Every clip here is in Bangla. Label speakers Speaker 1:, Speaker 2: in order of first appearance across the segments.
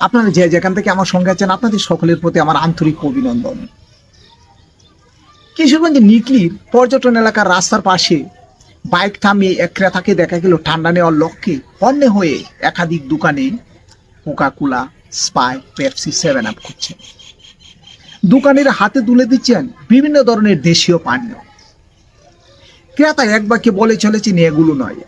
Speaker 1: আপনারা যে যেখান থেকে আমার সঙ্গে আছেন, আপনাদের সকলের প্রতি আমার আন্তরিক অভিনন্দন। কিশোরগঞ্জের নিকলির পর্যটন এলাকার রাস্তার পাশে বাইক থামিয়ে এক ক্রেতাকে দেখা গেল ঠান্ডা নেওয়ার লক্ষ্যে অন্যে হয়ে একাধিক দোকানে Coca Cola, Sprite, Pepsi, seven up করছেন দোকানের হাতে তুলে দিচ্ছেন বিভিন্ন ধরনের দেশীয় পানীয়। ক্রেতা এক বাক্যে বলে চলেছেন, এগুলো নয়।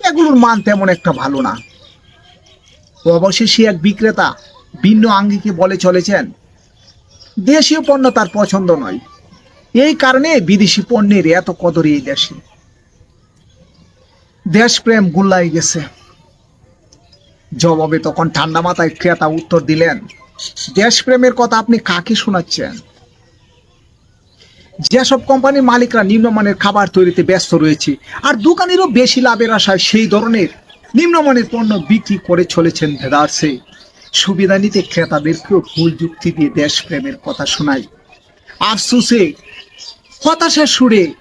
Speaker 1: এগুলোর মান তেমন একটা ভালো না। অবশেষে এক বিক্রেতা ভিন্ন আঙ্গিকে বলে চলেছেন, দেশীয় পণ্য তার পছন্দ নয়। এই কারণে বিদেশি পণ্যের এত কদর এই দেশে। দেশপ্রেম গুল্লাই গেছে। জবাবে তখন ঠান্ডা মাথায় ক্রেতা উত্তর দিলেন, দেশপ্রেমের কথা আপনি কাকে শোনাচ্ছেন? যেসব কোম্পানির মালিকরা নিম্নমানের খাবার তৈরিতে ব্যস্ত রয়েছে আর দোকানেরও বেশি লাভের আশায় সেই ধরনের নিম্নমানের পণ্য বিক্রি করে চলেছেন ভেদার্সে সুবিধা নিতে ক্রেতাদেরকেও ভুল যুক্তি দিয়ে দেশপ্রেমের কথা শোনায়। আফসুসে, হতাশার সুরে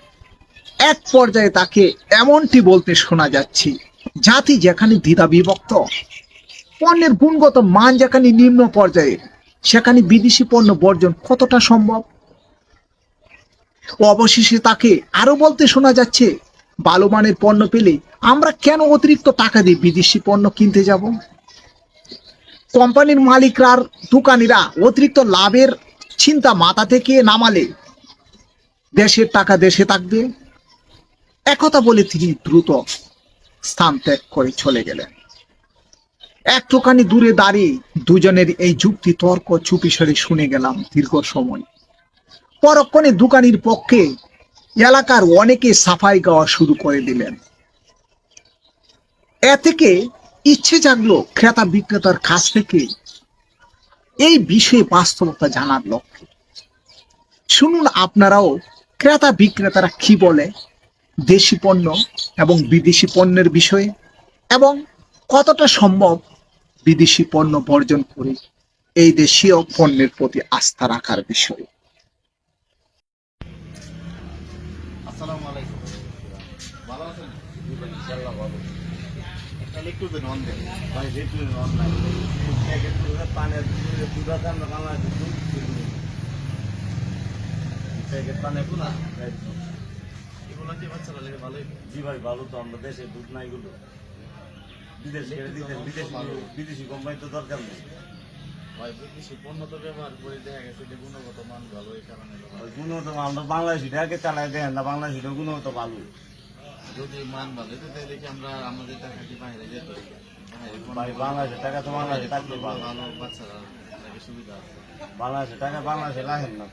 Speaker 1: এক পর্যায়ে তাকে এমনটি বলতে শোনা যাচ্ছে, জাতি যেখানে দ্বিধা বিভক্ত, পণ্যের গুণগত মান যেখানে নিম্ন পর্যায়ে, সেখানে বিদেশি পণ্য বর্জন কতটা সম্ভব? অবশেষে তাকে আরও বলতে শোনা যাচ্ছে ভালো মানের পণ্য পেলে আমরা কেন অতিরিক্ত টাকা দিয়ে বিদেশি পণ্য কিনতে যাব? কোম্পানির মালিকরা দোকানিরা অতিরিক্ত লাভের চিন্তা মাথা থেকে নামালে দেশের টাকা দেশে থাকবে। একথা বলে তিনি দ্রুত স্থান ত্যাগ করে চলে গেলেন। একটুখানি দূরে দাঁড়িয়ে দুজনের এই যুক্তি তর্ক চুপি সরে শুনে গেলাম দীর্ঘ সময়। পরক্ষণে দোকানির পক্ষে এলাকার অনেকে সাফাই গাওয়া শুরু করে দিলেন। এ থেকে ইচ্ছে জাগলো ক্রেতা বিক্রেতার কাছ থেকে এই বিষয়ে বাস্তবতা জানার লক্ষ্যে। শুনুন আপনারাও ক্রেতা বিক্রেতারা কি বলে, দেশি পণ্য এবং বিদেশি পণ্যের বিষয়ে, এবং কতটা সম্ভব বিদেশি পণ্য বর্জন করে এই দেশীয় পণ্যের প্রতি আস্থা রাখার বিষয়ে।
Speaker 2: জি ভাই ভালো তো আমরা দেশে দুধ নাই এগুলো বিদেশ কোম্পানি তো দরকার নেই
Speaker 3: গুণগত মান
Speaker 2: আমরা বাংলাদেশিটা গুণগত ভালো।
Speaker 3: যদি মান ভালো তো তাহলে কি আমরা আমাদের টাকা কি বাইরে যেত বাইরে পণ্য
Speaker 2: ভাই বাংলাদেশের টাকা তো বাংলাদেশে ভালো
Speaker 3: ভালো বাচ্চারা তাকে সুবিধা আছে।
Speaker 2: বাংলাদেশের টাকা বাংলাদেশে লাহেন না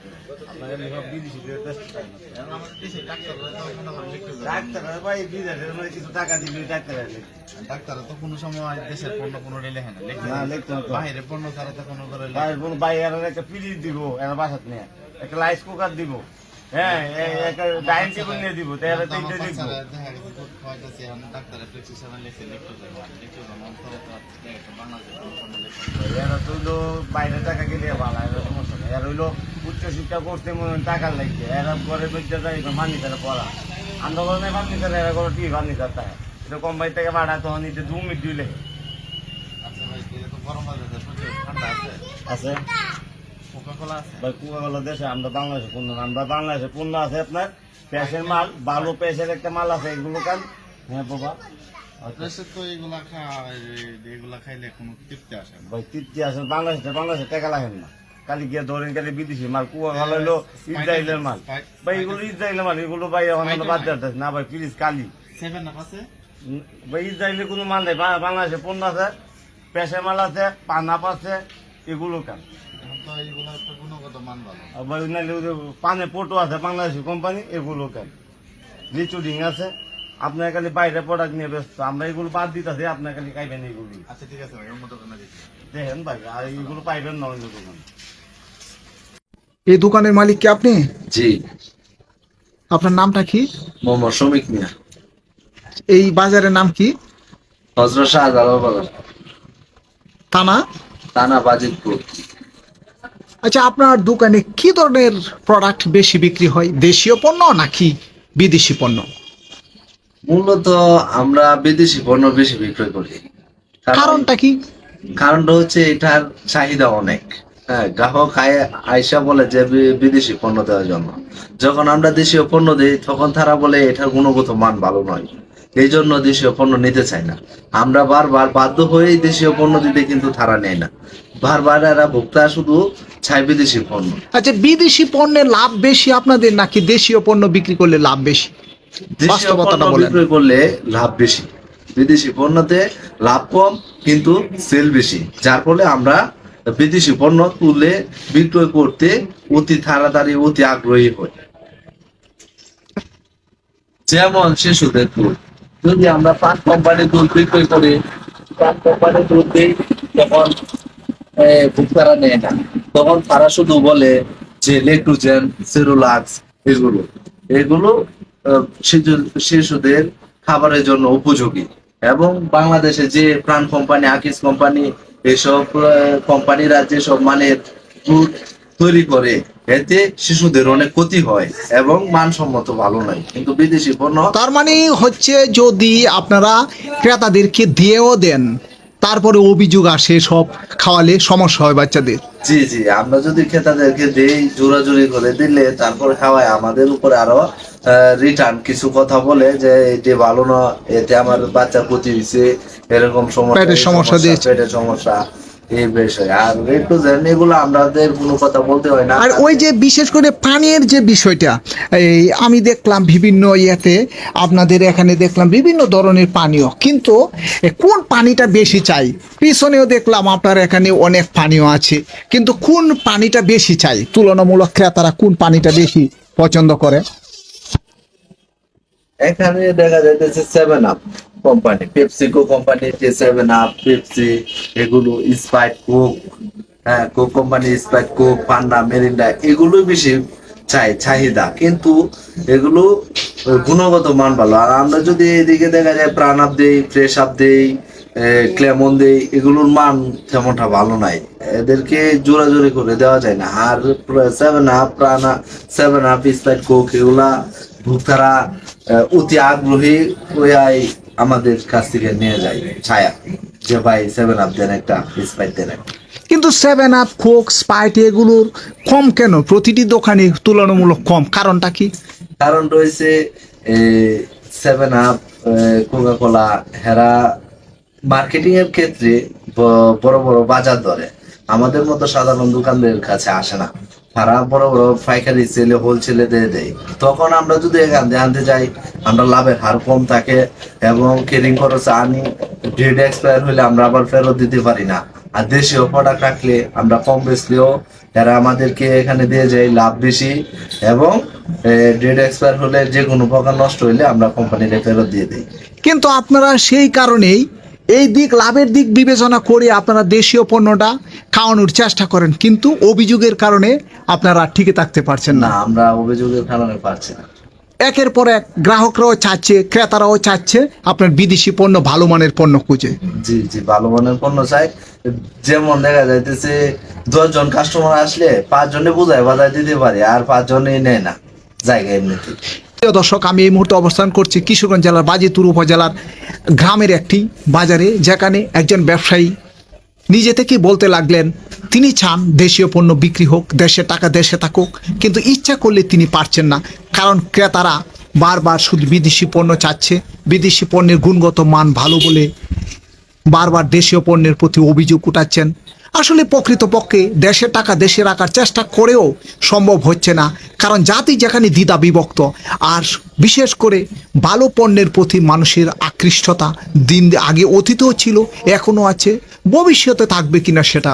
Speaker 2: আপনাদের সব বিদেশি। ডাক্তার ভাই বিদেশের মধ্যে কিছু টাকা দিলে ডাক্তার আসে।
Speaker 3: ডাক্তাররা তো কোনো সময় দেশের পণ্য কোনো লেখে না। লিখতে
Speaker 2: হতো
Speaker 3: বাইরে পণ্য ছাড়া তো কোনো করে
Speaker 2: ভাই এর একটা ফ্রিজ দিব এর বাসাত নিয়ে। একটা রাইস কুকার দিব। হ্যাঁ ডাইনিং টেবিল নিয়ে দিব তো এরা তিনটে
Speaker 3: তো
Speaker 2: তো হইল বাইরে টাকা গেলে ভালো এরা সমস্যা নেই। এরা হইল উচ্চ শিক্ষা করতে মনে টাকা লাগছে এরা ঘরে যাই মানি তারা পড়া। আন্দোলনে মানি তারা এরা করে টি মানি তার এটা কোম্পানি থেকে ভাড়া তখন নিতে দু মিনিট দিলে
Speaker 3: আচ্ছা ভাই, গরম। আছে।
Speaker 2: আছে? ভাই কুয়াগুলো দেশে আমরা বাংলাদেশে পণ্য আমরা বাংলাদেশে পণ্য আছে আপনার পেঁশের মাল একটা মাল আছে এগুলো কান হ্যাঁ বাবা। বাংলাদেশে টাকা লাগেন না। কালি গিয়ে ধরেন কালি বিদেশি মাল কুয়া ভালো হলো ইসরায়েলের মাল। ভাই এগুলো ইসরায়েলের মাল এগুলো ভাই এখন বাদ না ভাই প্লিজ কালি। ভাই ইসরায়েলের কোনো মাল নেই। বাংলাদেশে পণ্য আছে পেঁশের মাল আছে পানাপ আছে এগুলো কান
Speaker 3: মান
Speaker 2: পানে পোটো আছে বাংলাদেশি কোম্পানি এগুলো কেন? লিচু ডিং আছে। আপনার খালি বাইরে প্রোডাক্ট নিয়ে ব্যস্ত। আমরা এগুলো বাদ দিতেছি আপনার খালি খাইবেন এগুলি।
Speaker 3: আচ্ছা ঠিক আছে ভাই
Speaker 2: দেখেন ভাই আর এগুলো পাইবেন না অন্য দোকান।
Speaker 1: এই দোকানের মালিক কি আপনি?
Speaker 4: জি।
Speaker 1: আপনার নামটা কি?
Speaker 4: মোহাম্মদ শ্রমিক মিয়া।
Speaker 1: এই বাজারের নাম কি?
Speaker 4: হজরত শাহজালাল বাজার।
Speaker 1: থানা?
Speaker 4: থানা বাজিতপুর।
Speaker 1: আচ্ছা আপনার দোকানে কি ধরনের প্রোডাক্ট বেশি বিক্রি হয়? দেশীয় পণ্য নাকি বিদেশি পণ্য?
Speaker 4: মূলত আমরা বিদেশি পণ্য বেশি বিক্রয় করি।
Speaker 1: কারণটা কি?
Speaker 4: কারণটা হচ্ছে এটার চাহিদা অনেক। হ্যাঁ গ্রাহক আয়- আয়সা বলে যে বিদেশি পণ্য দেওয়ার জন্য। যখন আমরা দেশীয় পণ্য দিই তখন তারা বলে এটার গুণগত মান ভালো নয়। এই জন্য দেশীয় পণ্য নিতে চায় না। আমরা বারবার বাধ্য হয়েই দেশীয় পণ্য দিতে কিন্তু তারা নেয় না। ভোক্তা শুধু চায় বিদেশি পণ্য।
Speaker 1: আচ্ছা বিদেশি লাভ বেশি আপনাদের নাকি দেশীয় পণ্য বিক্রি করলে লাভ বেশি? বাস্তবতাটা বলেন।
Speaker 4: বিক্রয় করলে লাভ বেশি। বিদেশি পণ্যতে লাভ কম কিন্তু সেল বেশি। যার ফলে আমরা বিদেশি পণ্য তুলে বিক্রয় করতে অতি তাড়াতাড়ি অতি আগ্রহী হই। যেমন শিশুদের দুধ যদি আমরা পাঁচ কোম্পানির দুধ বিক্রয় করি পাঁচ কোম্পানির দুধ দিই তখন ভোক্তারা নেয় না। তখন তারা শুধু বলে যে লেকটুজেন সেরুলাক্স, এগুলো। এগুলো শিশুদের খাবারের জন্য উপযোগী। এবং বাংলাদেশে যে প্রাণ কোম্পানি, আকিস কোম্পানি, এসব কোম্পানিরা যেসব মানের দুধ তৈরি করে, এতে শিশুদের অনেক ক্ষতি হয় এবং মানসম্মত ভালো নয় কিন্তু বিদেশি পণ্য
Speaker 1: তার মানে হচ্ছে যদি আপনারা ক্রেতাদেরকে দিয়েও দেন তারপরে অভিযোগ আসে সব খাওয়ালে সমস্যা হয় বাচ্চাদের
Speaker 4: জি জি আমরা যদি ক্রেতাদেরকে দেই জোরাজুরি করে দিলে তারপর খাওয়ায় আমাদের উপরে আরও রিটার্ন কিছু কথা বলে যে এটি ভালো না এতে আমার বাচ্চা ক্ষতি হয়েছে এরকম সমস্যা
Speaker 1: পেটের সমস্যা।
Speaker 4: পেটের সমস্যা এই বিষয়। আর একটু জান এগুলো আমাদের কোনো কথা বলতে হয় না।
Speaker 1: আর ওই যে বিশেষ করে পানীয়ের যে বিষয়টা এই আমি দেখলাম বিভিন্ন ইয়েতে আপনাদের এখানে দেখলাম বিভিন্ন ধরনের পানীয়। কিন্তু কোন পানিটা বেশি চাই? পিছনেও দেখলাম আপনার এখানে অনেক পানীয় আছে। কিন্তু কোন পানিটা বেশি চাই? তুলনামূলক ক্রেতারা কোন পানিটা বেশি পছন্দ করে?
Speaker 4: এখানে দেখা যাইতেছে seven up company PepsiCo company যে সেভেন আপ পেপসি এগুলো স্প্রাইট কোক হ্যাঁ Coke company Sprite Coke Fanta Mirinda এগুলো বেশি চাই, চাহিদা। কিন্তু এগুলো গুণগত মান ভালো। আর আমরা যদি এদিকে দেখা যায় প্রাণ আপ দেই ফ্রেশ আপ দেই ক্লেমন দেই, এগুলোর মান তেমনটা ভালো নাই। এদেরকে জোরাজোরি করে দেওয়া যায় না। আর seven up Pran seven up Sprite Coke এগুলা ভোক্তারা অতি আগ্রহী ওয়াই আমাদের কাছ থেকে নিয়ে যায় ছায়া যে ভাই সেভেন আপ দেন একটা স্প্রাইট দেন
Speaker 1: কিন্তু সেভেন আপ কোক স্পাইট এগুলোর কম কেন? প্রতিটি দোকানে তুলনামূলক কম। কারণটা কি?
Speaker 4: কারণ রয়েছে সেভেন আপ কোকা কোলা হেরা মার্কেটিং এর ক্ষেত্রে বড় বড় বাজার ধরে। আমাদের মতো সাধারণ দোকানদের কাছে আসে না। তারা বড় বড় পাইকারি সেলে হোলসেলে দিয়ে দেয়। তখন আমরা যদি এখান আনতে যাই, আমরা লাভের হার কম থাকে এবং কেরিং খরচ আনি ডেট এক্সপায়ার হলে আমরা আবার ফেরত দিতে পারি না। আর দেশীয় প্রোডাক্ট রাখলে আমরা কম বেচলেও এরা আমাদেরকে এখানে দিয়ে যায় লাভ বেশি এবং ডেট এক্সপায়ার হলে যে কোনো প্রকার নষ্ট হইলে আমরা কোম্পানিতে ফেরত দিয়ে দিই।
Speaker 1: কিন্তু আপনারা সেই কারণেই এই দিক লাভের দিক বিবেচনা করে আপনারা দেশীয় পণ্যটা খাওয়ানোর চেষ্টা করেন কিন্তু অভিযোগের কারণে আপনারা টিকে থাকতে পারছেন
Speaker 4: না। আমরা অভিযোগের কারণে পারছি না।
Speaker 1: একের পর এক গ্রাহকরাও চাচ্ছে ক্রেতারাও চাচ্ছে আপনার বিদেশি পণ্য ভালো মানের পণ্য খুঁজে।
Speaker 4: জি জি ভালো মানের পণ্য চাই। যেমন দেখা যাইতেছে দশজন কাস্টমার আসলে পাঁচজনে বোঝায় বাজায় দিতে পারে আর পাঁচজনই নেয় না জায়গা এমনিতে।
Speaker 1: প্রিয় দর্শক আমি এই মুহূর্তে অবস্থান করছি কিশোরগঞ্জ জেলার বাজিতুর উপজেলার গ্রামের একটি বাজারে যেখানে একজন ব্যবসায়ী নিজে থেকে বলতে লাগলেন, তিনি চান দেশীয় পণ্য বিক্রি হোক, দেশে টাকা দেশে থাকুক, কিন্তু ইচ্ছা করলে তিনি পারছেন না। কারণ ক্রেতারা বারবার শুধু বিদেশি পণ্য চাচ্ছে। বিদেশি পণ্যের গুণগত মান ভালো বলে বারবার দেশীয় পণ্যের প্রতি অভিযোগ উঠাচ্ছেন। আসলে প্রকৃতপক্ষে দেশের টাকা দেশে রাখার চেষ্টা করেও সম্ভব হচ্ছে না। কারণ জাতি যেখানে দ্বিধা বিভক্ত, আর বিশেষ করে ভালো পণ্যের প্রতি মানুষের আকৃষ্টতা দিন আগে অতীতেও ছিল এখনও আছে, ভবিষ্যতে থাকবে কিনা সেটা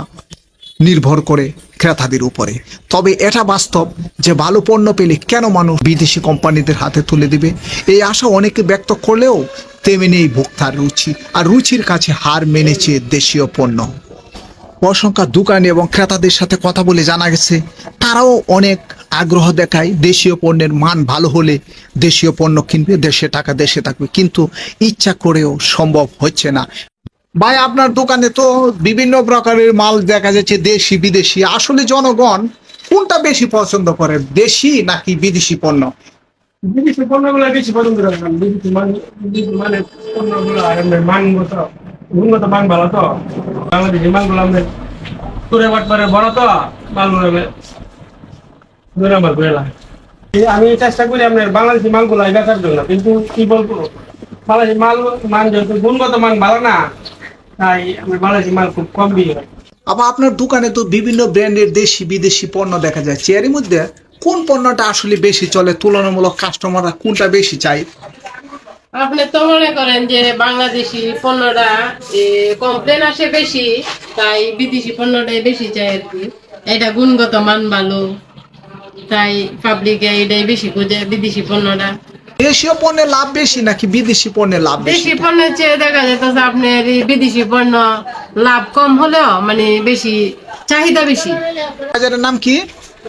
Speaker 1: নির্ভর করে ক্রেতাদের উপরে। তবে এটা বাস্তব যে ভালো পণ্য পেলে কেন মানুষ বিদেশি কোম্পানিদের হাতে তুলে দিবে? এই আশা অনেকে ব্যক্ত করলেও তেমনি ভোক্তার রুচি, আর রুচির কাছে হার মেনেছে দেশীয় পণ্য। অসংখ্য দোকানি এবং ক্রেতাদের সাথে কথা বলে জানা গেছে, তারাও অনেক আগ্রহ দেখায় দেশীয় পণ্যের মান ভালো হলে দেশীয় পণ্য কিনবে, দেশে টাকা দেশে থাকবে, কিন্তু ইচ্ছা করেও সম্ভব হচ্ছে না। ভাই, আপনার দোকানে তো বিভিন্ন প্রকারের মাল দেখা যাচ্ছে, দেশি, বিদেশি। আসলে জনগণ কোনটা বেশি পছন্দ করে, দেশি নাকি বিদেশি পণ্য?
Speaker 5: বিদেশি পণ্যগুলো বেশি পছন্দ করে মান পণ্যগুলো মানগত গুণগত মান ভালো তো? বাংলাদেশি মালগুলো আমাদের করে বাটবারে বড় তো মালগুলো দুই নম্বর করে আমি চেষ্টা করি আপনার বাংলাদেশি মালগুলো বেচার জন্য, কিন্তু কি বলব? বাংলাদেশি মাল, মান যেহেতু গুণগত মান ভালো না, তাই আমি বাংলাদেশি মাল খুব কম হয়।
Speaker 1: আবার আপনার দোকানে তো বিভিন্ন ব্র্যান্ডের দেশি, বিদেশি পণ্য দেখা যায়। এর মধ্যে কোন পণ্যটা আসলে বেশি চলে? তুলনামূলক কাস্টমাররা কোনটা বেশি চাই
Speaker 6: আপনি তো মনে করেন যে বাংলাদেশি পণ্যটা কমপ্লেন আসে বেশি তাই বিদেশি পণ্যটাই বেশি চাই আর কি। এটা গুণগত মান ভালো তাই পাবলিকে এটাই বেশি খুঁজে বিদেশি পণ্যটা।
Speaker 1: দেশীয় পণ্যের লাভ বেশি নাকি বিদেশি পণ্যের লাভ বেশি?
Speaker 6: পণ্যের চেয়ে দেখা যেতেছে আপনার এই বিদেশি পণ্য লাভ কম হলেও মানে বেশি চাহিদা বেশি।
Speaker 1: বাজারের নাম কি?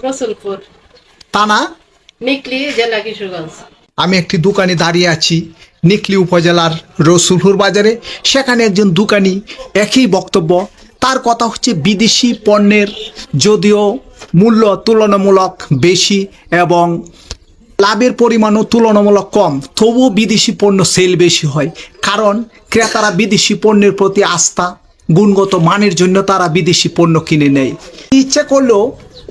Speaker 6: রসুলপুর।
Speaker 1: তানা
Speaker 6: নিকলি জেলা কিশোরগঞ্জ।
Speaker 1: আমি একটি দোকানে দাঁড়িয়ে আছি। নিকলি উপজেলার রসুলপুর বাজারে, সেখানে একজন দোকানি একই বক্তব্য, তার কথা হচ্ছে বিদেশি পণ্যের যদিও মূল্য তুলনামূলক বেশি এবং লাভের পরিমাণও তুলনামূলক কম, তবুও বিদেশি পণ্য সেল বেশি হয়। কারণ ক্রেতারা বিদেশি পণ্যের প্রতি আস্থা, গুণগত মানের জন্য তারা বিদেশি পণ্য কিনে নেয়। ইচ্ছা করলেও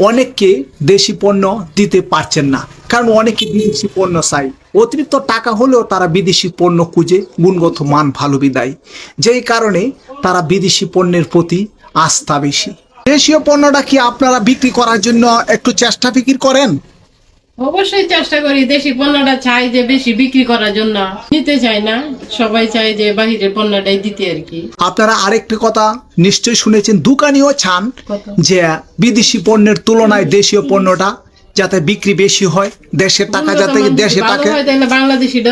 Speaker 1: অনেককে দেশি পণ্য দিতে পারছেন না, কারণ অনেকে বিদেশি পণ্য চাই অতিরিক্ত টাকা হলেও তারা বিদেশি পণ্য খুঁজে গুণগত মান ভালো বিদায়। যেই কারণে তারা বিদেশি পণ্যের প্রতি আস্থা বেশি। দেশীয় পণ্যটা কি আপনারা বিক্রি করার জন্য একটু চেষ্টা ফিকির করেন?
Speaker 6: অবশ্যই চেষ্টা করি দেশি পণ্যটা চাই যে বেশি বিক্রি করার জন্য। নিতে চাই না সবাই চাই যে বাহিরের পণ্যটাই দিতে আর কি।
Speaker 1: আপনারা আরেকটি কথা নিশ্চয়ই শুনেছেন দোকানিও চান যে বিদেশি পণ্যের তুলনায় দেশীয় পণ্যটা যাতে বিক্রি বেশি হয় দেশের টাকা যাতে দেশে থাকে
Speaker 6: হয়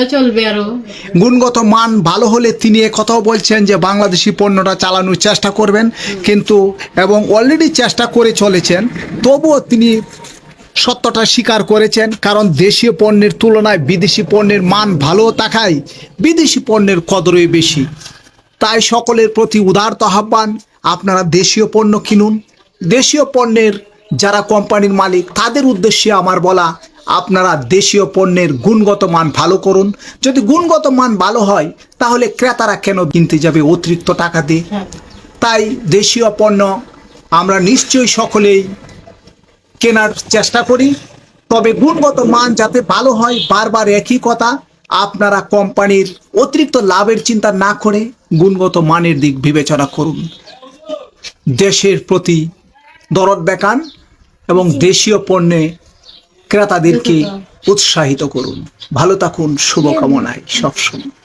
Speaker 6: চলবে আরও।
Speaker 1: গুণগত মান ভালো হলে তিনি কথাও বলছেন যে বাংলাদেশি পণ্যটা চালানোর চেষ্টা করবেন কিন্তু এবং অলরেডি চেষ্টা করে চলেছেন তবুও তিনি সত্যটা স্বীকার করেছেন কারণ দেশীয় পণ্যের তুলনায় বিদেশি পণ্যের মান ভালো থাকায় বিদেশি পণ্যের কদরই বেশি। তাই সকলের প্রতি উদারত আহ্বান আপনারা দেশীয় পণ্য কিনুন দেশীয় পণ্যের যারা কোম্পানির মালিক তাদের উদ্দেশ্যে আমার বলা আপনারা দেশীয় পণ্যের গুণগত মান ভালো করুন। যদি গুণগত মান ভালো হয় তাহলে ক্রেতারা কেন কিনতে যাবে অতিরিক্ত টাকা দিয়ে? তাই দেশীয় পণ্য আমরা নিশ্চয়ই সকলেই কেনার চেষ্টা করি। তবে গুণগত মান যাতে ভালো হয় বারবার একই কথা আপনারা কোম্পানির অতিরিক্ত লাভের চিন্তা না করে গুণগত মানের দিক বিবেচনা করুন। দেশের প্রতি দরদ দেখান। এবং দেশীয় পণ্যে ক্রেতাদেরকে উৎসাহিত করুন। ভালো থাকুন শুভকামনায় সবসময়।